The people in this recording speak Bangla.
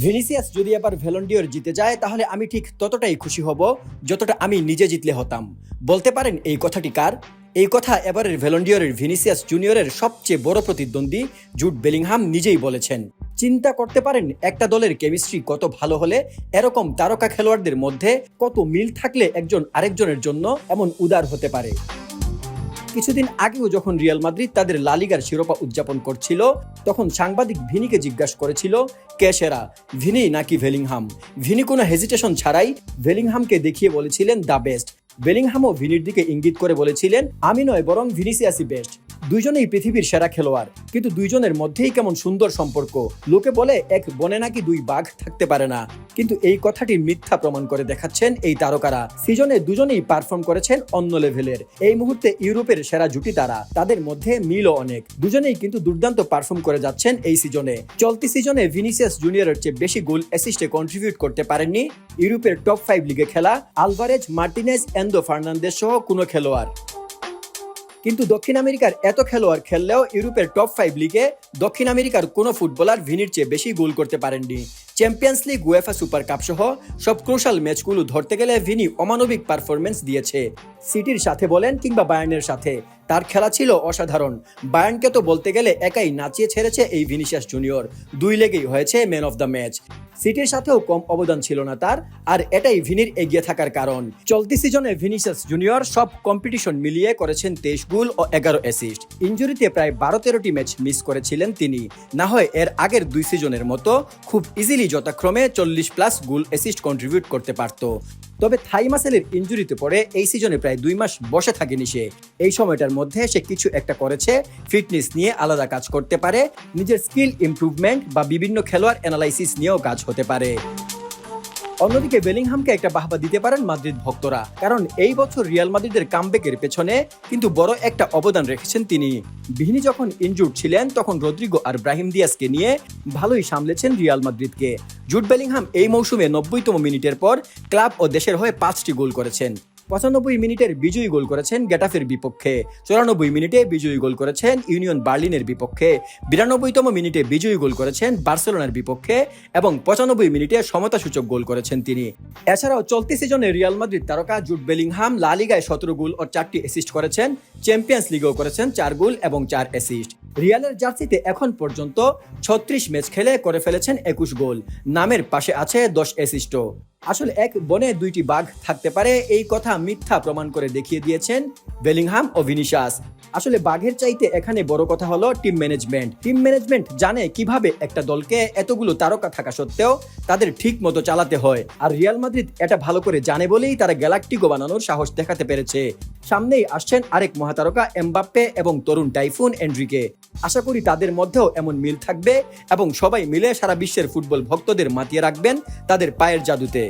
ভিনিসিয়াস যদি এবার ভ্যালন্ডিওর জিতে যায়, তাহলে আমি ঠিক ততটাই খুশি হব যতটা আমি নিজে জিতলে হতাম। বলতে পারেন এই কথাটি কার? এই কথা এবারের ভ্যালন্ডিওরের ভিনিসিয়াস জুনিয়রের সবচেয়ে বড় প্রতিদ্বন্দ্বী জুট বেলিংহাম নিজেই বলেছেন। চিন্তা করতে পারেন, একটা দলের কেমিস্ট্রি কত ভালো হলে, এরকম তারকা খেলোয়াড়দের মধ্যে কত মিল থাকলে একজন আরেকজনের জন্য এমন উদার হতে পারে। কিছুদিন আগেও যখন রিয়াল মাদ্রিদ তাদের লালিগার শিরোপা উদযাপন করছিল, তখন সাংবাদিক ভিনিকে জিজ্ঞাসা করেছিল, কে সেরা? ভিনি নাকি ভেলিংহাম? ভিনি কোনো হেজিটেশন ছাড়াই ভেলিংহামকে দেখিয়ে বলেছিলেন, দ্য বেস্ট। বেলিংহামও ভিনির দিকে ইঙ্গিত করে বলেছিলেন, আমি নয়, বরং ভিনিসিয়াসি বেস্ট দুইজনেই পৃথিবীর সেরা খেলোয়াড়, কিন্তু দুইজনের মধ্যেই কেমন সুন্দর সম্পর্ক। লোকে বলে, এক বনে নাকি দুই বাঘ থাকতে পারে না। কিন্তু এই কথাটি মিথ্যা প্রমাণ করে দেখাচ্ছেন এই তারকারা। সিজনে দুজনেই পারফর্ম করেছেন অন্য লেভেলের এই মুহূর্তে ইউরোপের সেরা জুটি তারা। তাদের মধ্যে মিলও অনেক। দুজনেই কিন্তু দুর্দান্ত পারফর্ম করে যাচ্ছেন এই সিজনে। চলতি সিজনে ভিনিসিয়াস জুনিয়রের চেয়ে বেশি গোল অ্যাসিস্টে কন্ট্রিবিউট করতে পারেননি ইউরোপের টপ ফাইভ লিগে খেলা আলভারেজ, মার্টিনেজ এন্ডো ফার্নান্দেজ সহ কোনো খেলোয়াড়। কিন্তু দক্ষিণ আমেরিকার এত খেলোয়াড় খেললেও ইউরোপের টপ ফাইভ লিগে দক্ষিণ আমেরিকার কোনো ফুটবলার ভিনির চেয়ে বেশি গোল করতে পারেননি। Champions league UEFA super cup সহ সব ক্রুশাল ম্যাচগুলো ধরতে গেলে ভিনি অমানবিক পারফরমেন্স দিয়েছে। সিটির সাথে বলেন কিংবা বায়ার্নের সাথে। তার খেলা ছিল অসাধারণ। বায়ার্নকে তো বলতে গেলে একাই নাচিয়ে ছেড়েছে এই ভিনিসিয়াস জুনিয়র দুই লেগেই হয়েছে ম্যান অফ দ্য ম্যাচ সিটির সাথেও কম অবদান ছিল না তার, আর এটাই ভিনির এগিয়ে থাকার কারণ। চলতি সিজনে ভিনিসিয়াস জুনিয়র সব কম্পিটিশন মিলিয়ে করেছেন তেইশ গোল ও এগারো অ্যাসিস্ট। ইঞ্জুরিতে প্রায় বারো তেরোটি ম্যাচ মিস করেছিলেন তিনি। না হয় এর আগের দুই সিজনের মতো খুব ইজিলি যথাক্রমে চল্লিশ প্লাস গোল অ্যাসিস্ট কন্ট্রিবিউট করতে পারত। তবে থাই মাসেলের ইঞ্জুরিতে পরে এই সিজনে প্রায় দুই মাস বসে থাকেনি সে। এই সময়টার মধ্যে সে কিছু একটা করেছে, ফিটনেস নিয়ে আলাদা কাজ করতে পারে, নিজের স্কিল ইমপ্রুভমেন্ট বা বিভিন্ন খেলোয়াড় অ্যানালাইসিস নিয়েও কাজ হতে পারে। অন্যদিকে বেলিংহামকে একটা বাহবা দিতে পারেন মাদ্রিদ ভক্তরা। কারণ এই বছর রিয়াল মাদ্রিদের কামব্যাকের পেছনে কিন্তু বড় একটা অবদান রেখেছেন তিনি। বিহিনি যখন ইনজুর্ড ছিলেন, তখন রদ্রিগো আর ব্রাহিম দিয়াসকে নিয়ে ভালোই সামলেছেন রিয়াল মাদ্রিদকে। জুট বেলিংহাম এই মৌসুমে নব্বইতম মিনিটের পর ক্লাব ও দেশের হয়ে পাঁচটি গোল করেছেন। পঁচানব্বই মিনিটের বিজয়ী গোল করেছেন গেটাফের বিপক্ষে। চুরানব্বই মিনিটে বিজয়ী গোল করেছেন ইউনিয়ন বার্লিনের বিপক্ষে। বিরানব্বইতম মিনিটে বিজয়ী গোল করেছেন বার্সেলোনার বিপক্ষে এবং পঁচানব্বই মিনিটে সমতাসূচক গোল করেছেন তিনি। এছাড়াও চলতি সিজনে রিয়াল মাদ্রিদ তারকা জুট বেলিংহাম লা লিগায় সতেরো গোল ও চারটি অ্যাসিস্ট করেছেন, চ্যাম্পিয়ন্স লিগেও করেছেন চার গোল এবং চার অ্যাসিস্ট রিয়ালের জার্সিতে এখন পর্যন্ত ছত্রিশ ম্যাচ খেলে করে ফেলেছেন একুশ গোল। নামের পাশে আছে দশ অ্যাসিস্টও আসলে এক বনে দুইটি বাঘ থাকতে পারে, এই কথা মিথ্যা প্রমাণ করে দেখিয়ে দিয়েছেন বেলিংহাম ও ভিনিশাস আসলে বাঘের চাইতে এখানে বড় কথা হলো টিম ম্যানেজমেন্ট। টিম ম্যানেজমেন্ট জানে কীভাবে একটা দলকে এতগুলো তারকা থাকা সত্ত্বেও তাদের ঠিক মতো চালাতে হয়। আর রিয়াল মাদ্রিদ এটা ভালো করে জানে বলেই তারা গ্যালাকটিকো বানানোর সাহস দেখাতে পেরেছে। সামনেই আসছেন আরেক মহাতারকা এমবাপ্পে এবং তরুণ টাইফুন এন্ড্রিকে। আশা করি তাদের মধ্যেও এমন মিল থাকবে এবং সবাই মিলে সারা বিশ্বের ফুটবল ভক্তদের মাতিয়ে রাখবেন তাদের পায়ের জাদুতে।